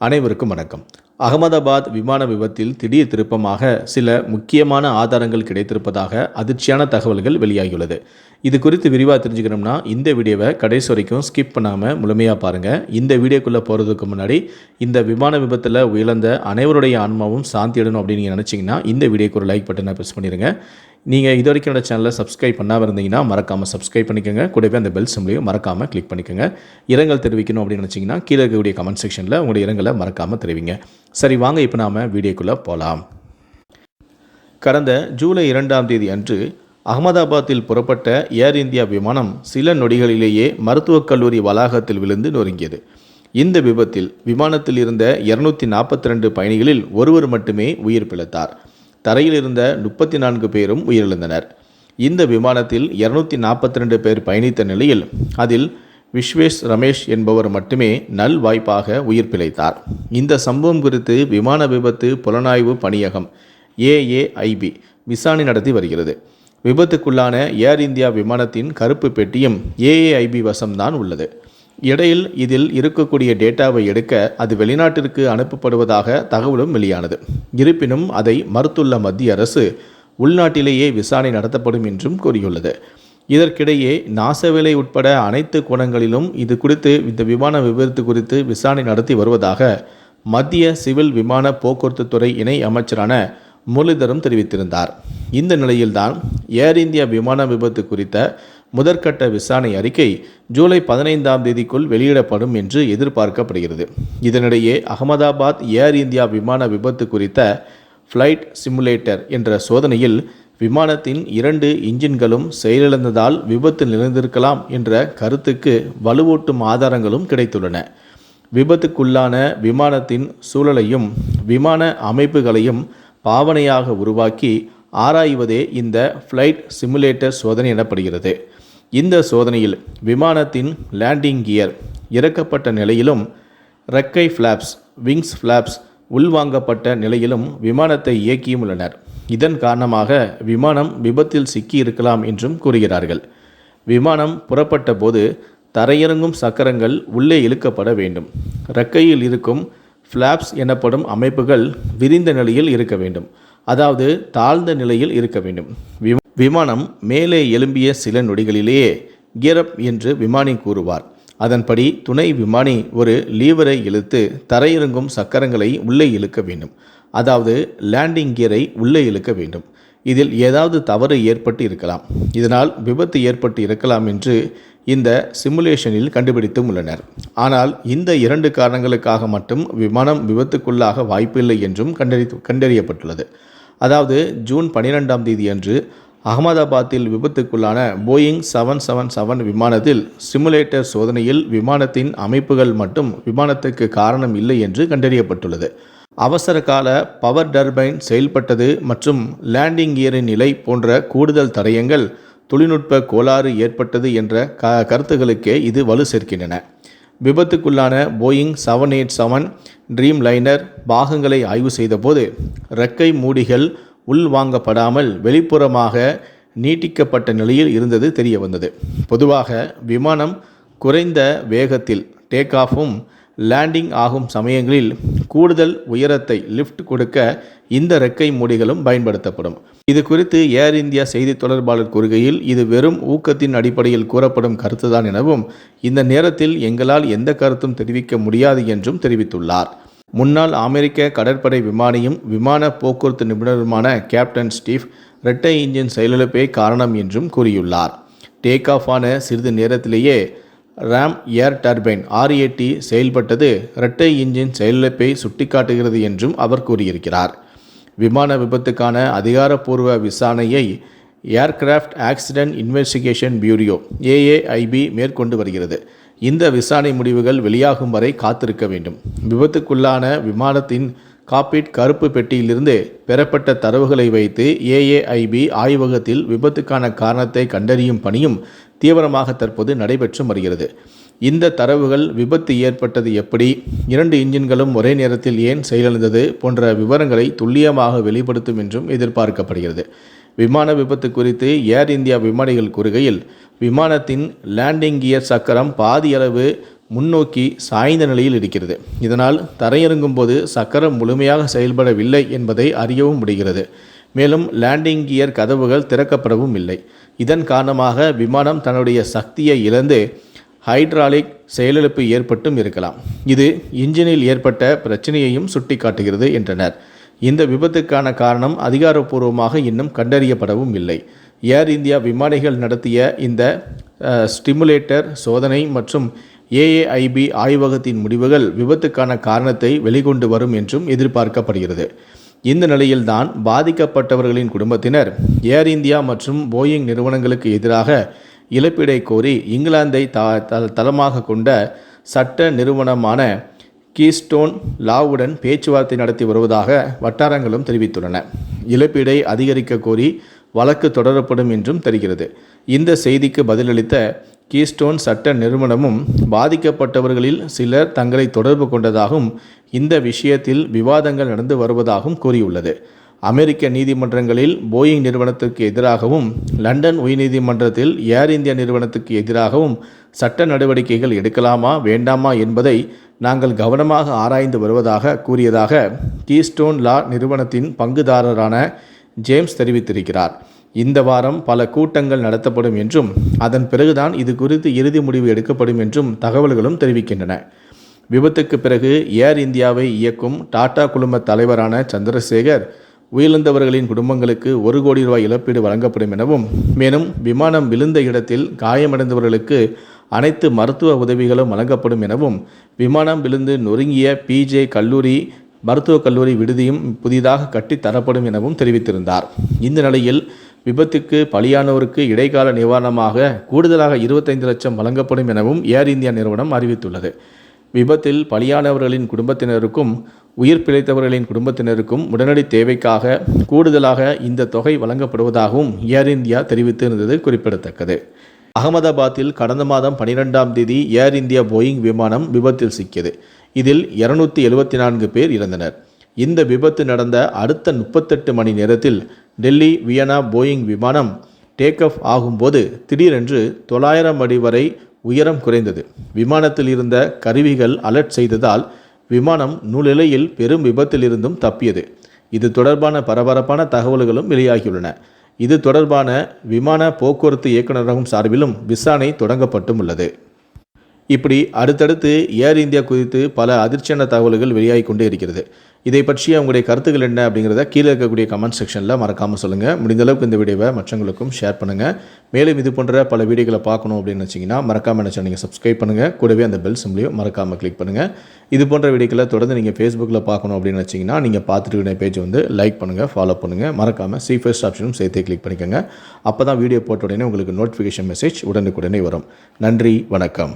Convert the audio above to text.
அனைவருக்கும் வணக்கம். அகமதாபாத் விமான விபத்தில் திடீர் திருப்பமாக சில முக்கியமான ஆதாரங்கள் கிடைத்திருப்பதாக அதிர்ச்சியான தகவல்கள் வெளியாகியுள்ளது. இது குறித்து விரிவாக தெரிஞ்சுக்கணும்னா இந்த வீடியோவை கடைசி வரைக்கும் ஸ்கிப் பண்ணாமல் முழுமையாக பாருங்கள் இந்த வீடியோக்குள்ளே போகிறதுக்கு முன்னாடி இந்த விமான விபத்தில் உயர்ந்த அனைவருடைய ஆன்மாவும் சாந்தி அடையணும் அப்படின்னு நீங்கள் நினச்சிங்கன்னா இந்த வீடியோக்கு ஒரு லைக் பட்டனை ப்ரெஸ் பண்ணிடுங்க நீங்கள் இது வரைக்கும் சேனலை சப்ஸ்கிரைப் பண்ணாமல் இருந்தீங்கன்னா மறக்காமல் சப்ஸ்கிரைப் பண்ணிக்கோங்க. கூடவே அந்த பெல் சிம்லையும் மறக்காமல் கிளிக் பண்ணிக்கோங்க. இரங்கல் தெரிவிக்கணும் அப்படின்னு நினச்சிங்கன்னா கீழே இருக்கக்கூடிய கமெண்ட் செக்ஷனில் உங்களுடைய இரங்கலை மறக்காமல் தெரிவிங்க. சரி வாங்க இப்போ நாம் வீடியோக்குள்ளே போகலாம் கடந்த ஜூலை இரண்டாம் தேதி அன்று அகமதாபாத்தில் புறப்பட்ட ஏர் இந்தியா விமானம் சில நொடிகளிலேயே மருத்துவக் கல்லூரி வளாகத்தில் விழுந்து நொறுங்கியது. இந்த விபத்தில் விமானத்தில் இருந்த இருநூத்தி நாற்பத்தி ரெண்டு பயணிகளில் ஒருவர் மட்டுமே உயிர் பிழைத்தார். தரையில் இருந்த முப்பத்தி நான்கு பேரும் உயிரிழந்தனர். இந்த விமானத்தில் இருநூத்தி நாற்பத்தி ரெண்டு பேர் பயணித்த நிலையில் அதில் விஸ்வேஷ் ரமேஷ் என்பவர் மட்டுமே நல் வாய்ப்பாக உயிர் பிழைத்தார். இந்த சம்பவம் குறித்து விமான விபத்து புலனாய்வு பணியகம் ஏஏஐபி விசாரணை நடத்தி வருகிறது. விபத்துக்குள்ளான ஏர் இந்தியா விமானத்தின் கருப்பு பெட்டியும் ஏஏஐபி வசம்தான் உள்ளது. இடையில் இதில் இருக்கக்கூடிய டேட்டாவை எடுக்க அது வெளிநாட்டிற்கு அனுப்பப்படுவதாக தகவலும் வெளியானது. இருப்பினும் அதை மறுத்துள்ள மத்திய அரசு உள்நாட்டிலேயே விசாரணை நடத்தப்படும் என்றும் கூறியுள்ளது. இதற்கிடையே நாசவேலை உட்பட அனைத்து கோணங்களிலும் இது குறித்து இந்த விமான விபத்து குறித்து விசாரணை நடத்தி வருவதாக மத்திய சிவில் விமான போக்குவரத்து துறை இணை அமைச்சரான முரளிதரும் தெரிவித்திருந்தார். இந்த நிலையில்தான் ஏர் இந்தியா விமான விபத்து குறித்த முதற்கட்ட விசாரணை அறிக்கை ஜூலை பதினைந்தாம் தேதிக்குள் வெளியிடப்படும் என்று எதிர்பார்க்கப்படுகிறது. இதனிடையே அகமதாபாத் ஏர் இந்தியா விமான விபத்து குறித்த ஃப்ளைட் சிமுலேட்டர் என்ற சோதனையில் விமானத்தின் இரண்டு இன்ஜின்களும் செயலிழந்ததால் விபத்து நிகழ்ந்திருக்கலாம் என்ற கருத்துக்கு வலுவூட்டும் ஆதாரங்களும் கிடைத்துள்ளன. விபத்துக்குள்ளான விமானத்தின் சூழலையும் விமான அமைப்புகளையும் பாவனையாக உருவாக்கி ஆராய்வதே இந்த ஃப்ளைட் சிமுலேட்டர் சோதனை எனப்படுகிறது. இந்த சோதனையில் விமானத்தின் லேண்டிங் கியர் இறக்கப்பட்ட நிலையிலும் ரெக்கை ஃப்ளாப்ஸ் விங்ஸ் ஃப்ளாப்ஸ் உள்வாங்கப்பட்ட நிலையிலும் விமானத்தை இயக்கியும் உள்ளனர். இதன் காரணமாக விமானம் விபத்தில் சிக்கி இருக்கலாம் என்றும் கூறுகிறார்கள். விமானம் புறப்பட்ட போது தரையிறங்கும் சக்கரங்கள் உள்ளே இழுக்கப்பட வேண்டும். ரெக்கையில் இருக்கும் ஃப்ளாப்ஸ் எனப்படும் அமைப்புகள் விரிந்த நிலையில் இருக்க வேண்டும். அதாவது தாழ்ந்த நிலையில் இருக்க வேண்டும். விமா விமானம் மேலே எழும்பிய சில நொடிகளிலேயே கியரப் என்று விமானி கூறுவார். அதன்படி துணை விமானி ஒரு லீவரை இழுத்து தரையிறங்கும் சக்கரங்களை உள்ளே இழுக்க வேண்டும். அதாவது லேண்டிங் கியரை உள்ளே இழுக்க வேண்டும். இதில் ஏதாவது தவறு ஏற்பட்டு இருக்கலாம். இதனால் விபத்து ஏற்பட்டு இருக்கலாம் என்று இந்த சிமுலேஷனில் கண்டுபிடித்தும் உள்ளனர். ஆனால் இந்த இரண்டு காரணங்களுக்காக மட்டும் விமானம் விபத்துக்குள்ளாக வாய்ப்பில்லை என்றும் கண்டறி கண்டறியப்பட்டுள்ளது. அதாவது ஜூன் பனிரெண்டாம் தேதி அன்று அகமதாபாத்தில் விபத்துக்குள்ளான போயிங் செவன் செவன் செவன் விமானத்தில் சிமுலேட்டர் சோதனையில் விமானத்தின் அமைப்புகள் மட்டும் விமானத்துக்கு காரணம் இல்லை என்று கண்டறியப்பட்டுள்ளது. அவசர கால பவர் டர்பைன் செயல்பட்டது மற்றும் லேண்டிங் கியரின் நிலை போன்ற கூடுதல் தடயங்கள் தொழில்நுட்ப கோளாறு ஏற்பட்டது என்ற க கருத்துகளுக்கே இது வலு சேர்க்கின்றன. விபத்துக்குள்ளான Boeing seven eight seven dreamliner பாகங்களை ஆய்வு செய்தபோது ரெக்கை மூடிகள் உள்வாங்கப்படாமல் வெளிப்புறமாக நீட்டிக்கப்பட்ட நிலையில் இருந்தது தெரிய வந்தது. பொதுவாக விமானம் குறைந்த வேகத்தில் டேக் ஆஃபும் லேண்டிங் ஆகும் சமயங்களில் கூடுதல் உயரத்தை லிஃப்ட் கொடுக்க இந்த ரெக்கை மூடிகளும் பயன்படுத்தப்படும். இது குறித்து ஏர் இந்தியா செய்தி தொடர்பாளர் கூறுகையில் இது வெறும் ஊக்கத்தின் அடிப்படையில் கூறப்படும் கருத்துதான் எனவும் இந்த நேரத்தில் எங்களால் எந்த கருத்தும் தெரிவிக்க முடியாது என்றும் தெரிவித்துள்ளார். முன்னாள் அமெரிக்க கடற்படை விமானியும் விமான போக்குவரத்து நிபுணருமான கேப்டன் ஸ்டீவ் இரட்டை இன்ஜின் செயலிழப்பே காரணம் என்றும் கூறியுள்ளார். டேக் ஆஃப் ஆன சிறிது நேரத்திலேயே ராம் ஏர் டர்பைன் ஆர்ஏடி செயல்பட்டது இரட்டை இன்ஜின் செயலிழப்பை சுட்டிக்காட்டுகிறது என்றும் அவர் கூறியிருக்கிறார். விமான விபத்துக்கான அதிகாரப்பூர்வ விசாரணையை aircraft accident investigation bureau AAIB மேற்கொண்டு வருகிறது. இந்த விசாரணை முடிவுகள் வெளியாகும் வரை காத்திருக்க வேண்டும். விபத்துக்குள்ளான விமானத்தின் காப்பீட் கருப்பு பெட்டியிலிருந்து பெறப்பட்ட தரவுகளை வைத்து ஏஏஐபி ஆய்வகத்தில் விபத்துக்கான காரணத்தை கண்டறியும் பணியும் தீவிரமாக தற்போது நடைபெற்று வருகிறது. இந்த தரவுகள் விபத்து ஏற்பட்டது எப்படி? இரண்டு இன்ஜின்களும் ஒரே நேரத்தில் ஏன் செயலிழந்தது? போன்ற விவரங்களை துல்லியமாக வெளிப்படுத்தும் என்றும் எதிர்பார்க்கப்படுகிறது. விமான விபத்து குறித்து ஏர் இந்தியா விமானிகள் கூறுகையில் விமானத்தின் லேண்டிங் கியர் சக்கரம் பாதியளவு முன்னோக்கி சாய்ந்த நிலையில் இருக்கிறது. இதனால் தரையிறங்கும் போது சக்கரம் முழுமையாக செயல்படவில்லை என்பதை அறியவும் முடிகிறது. மேலும் லேண்டிங் கியர் கதவுகள் திறக்கப்படவும் இல்லை. இதன் காரணமாக விமானம் தன்னுடைய சக்தியை இழந்து ஹைட்ராலிக் செயலிழப்பு ஏற்பட்டும் இருக்கலாம். இது இன்ஜினில் ஏற்பட்ட பிரச்சனையையும் சுட்டிக்காட்டுகிறது என்றனர். இந்த விபத்துக்கான காரணம் அதிகாரப்பூர்வமாக இன்னும் கண்டறியப்படவும் இல்லை. ஏர் இந்தியா விமானிகள் நடத்திய இந்த ஸ்டிமுலேட்டர் சோதனை மற்றும் ஏஏஐபி ஆய்வகத்தின் முடிவுகள் விபத்துக்கான காரணத்தை வெளிக்கொண்டு வரும் என்றும் எதிர்பார்க்கப்படுகிறது. இந்த நிலையில்தான் பாதிக்கப்பட்டவர்களின் குடும்பத்தினர் ஏர் இந்தியா மற்றும் போயிங் நிறுவனங்களுக்கு எதிராக இழப்பீடை கோரி இங்கிலாந்தை த- தளமாக கொண்ட சட்ட நிறுவனமான கீஸ்டோன் லாவுடன் பேச்சுவார்த்தை நடத்தி வருவதாக வட்டாரங்களும் தெரிவித்துள்ளன. இழப்பீடை அதிகரிக்க கோரி வழக்கு தொடரப்படும் என்றும் தெரிகிறது. இந்த செய்திக்கு பதிலளித்த கீஸ்டோன் சட்ட நிறுவனமும் பாதிக்கப்பட்டவர்களில் சிலர் தங்களை தொடர்பு கொண்டதாகவும் இந்த விஷயத்தில் விவாதங்கள் நடந்து வருவதாகவும் கூறியுள்ளது. அமெரிக்க நீதிமன்றங்களில் போயிங் நிறுவனத்திற்கு எதிராகவும் லண்டன் உயர்நீதிமன்றத்தில் ஏர் இந்தியா நிறுவனத்துக்கு எதிராகவும் சட்ட நடவடிக்கைகள் எடுக்கலாமா வேண்டாமா என்பதை நாங்கள் கவனமாக ஆராய்ந்து வருவதாக கூறியதாக கீஸ்டோன் லா நிறுவனத்தின் பங்குதாரரான ஜேம்ஸ் தெரிவித்திருக்கிறார். இந்த வாரம் பல கூட்டங்கள் நடத்தப்படும் என்றும் அதன் பிறகுதான் இது குறித்து இறுதி முடிவு எடுக்கப்படும் என்றும் தகவல்களும் தெரிவிக்கின்றன. விபத்துக்கு பிறகு ஏர் இந்தியாவை இயக்கும் டாடா குழும தலைவரான சந்திரசேகர் உயிரிழந்தவர்களின் குடும்பங்களுக்கு ஒரு கோடி ரூபாய் இழப்பீடு வழங்கப்படும் எனவும் மேலும் விமானம் விழுந்த இடத்தில் காயமடைந்தவர்களுக்கு அனைத்து மருத்துவ உதவிகளும் வழங்கப்படும் எனவும் விமானம் விழுந்து நொறுங்கிய பிஜே கல்லூரி மருத்துவக் கல்லூரி விடுதியும் புதிதாக கட்டித்தரப்படும் எனவும் தெரிவித்திருந்தார். இந்த நிலையில் விபத்துக்கு பலியானோருக்கு இடைக்கால நிவாரணமாக கூடுதலாக இருபத்தைந்து லட்சம் வழங்கப்படும் எனவும் ஏர் இந்தியா நிறுவனம் அறிவித்துள்ளது. விபத்தில் பலியானவர்களின் குடும்பத்தினருக்கும் உயிர் பிழைத்தவர்களின் குடும்பத்தினருக்கும் உடனடி தேவைக்காக கூடுதலாக இந்த தொகை வழங்கப்படுவதாகவும் ஏர் இந்தியா தெரிவித்திருந்தது குறிப்பிடத்தக்கது. அகமதாபாத்தில் கடந்த மாதம் பனிரெண்டாம் தேதி ஏர் இந்தியா போயிங் விமானம் விபத்தில் சிக்கியது. இதில் இருநூத்தி எழுபத்தி நான்கு பேர் இறந்தனர். இந்த விபத்து நடந்த அடுத்த முப்பத்தெட்டு மணி நேரத்தில் டெல்லி வியனா போயிங் விமானம் டேக் ஆஃப் ஆகும்போது திடீரென்று தொள்ளாயிரம் அடி வரை உயரம் குறைந்தது. விமானத்தில் இருந்த கருவிகள் அலர்ட் செய்ததால் விமானம் நூலிலையில் பெரும் விபத்திலிருந்தும் தப்பியது. இது தொடர்பான பரபரப்பான தகவல்களும் வெளியாகியுள்ளன. இது தொடர்பான விமான போக்குவரத்து இயக்குநரகம் சார்பிலும் விசாரணை தொடங்கப்பட்டும் உள்ளது இப்படி அடுத்தடுத்து ஏர் இந்தியா குறித்து பல அதிர்ச்சியான தகவல்கள் வெளியாகி கொண்டே இருக்கிறது. இதை பற்றிய உங்களுடைய கருத்துக்கள் என்ன அப்படிங்கிறத கீழே இருக்கக்கூடிய கமெண்ட் செக்ஷனில் மறக்காமல் சொல்லுங்கள் முடிந்த அளவுக்கு இந்த வீடியோவை மற்றவங்களுக்கும் ஷேர் பண்ணுங்கள் மேலும் இது போன்ற பல வீடியோக்களை பார்க்கணும் அப்படின்னு வச்சிங்கன்னா மறக்காமல் என்ன நீங்கள் சப்ஸ்கிரைப் பண்ணுங்கள் கூடவே அந்த பெல் சிம்லையும் மறக்காமல் கிளிக் பண்ணுங்கள் இது போன்ற வீடியோக்களை தொடர்ந்து நீங்கள் ஃபேஸ்புக்கில் பார்க்கணும் அப்படின்னு வச்சிங்கன்னா நீங்கள் பார்த்துட்டு இருக்கிற பேஜ் வந்து லைக் பண்ணுங்கள் ஃபாலோ பண்ணுங்கள் மறக்காமல் சி ஃபர்ஸ்ட் ஆப்ஷனும் சேர்த்தே கிளிக் பண்ணிக்கோங்க. அப்போ தான் வீடியோ போட்ட உடனே உங்களுக்கு நோட்டிஃபிகேஷன் மெசேஜ் உடனுக்குடனே வரும். நன்றி வணக்கம்.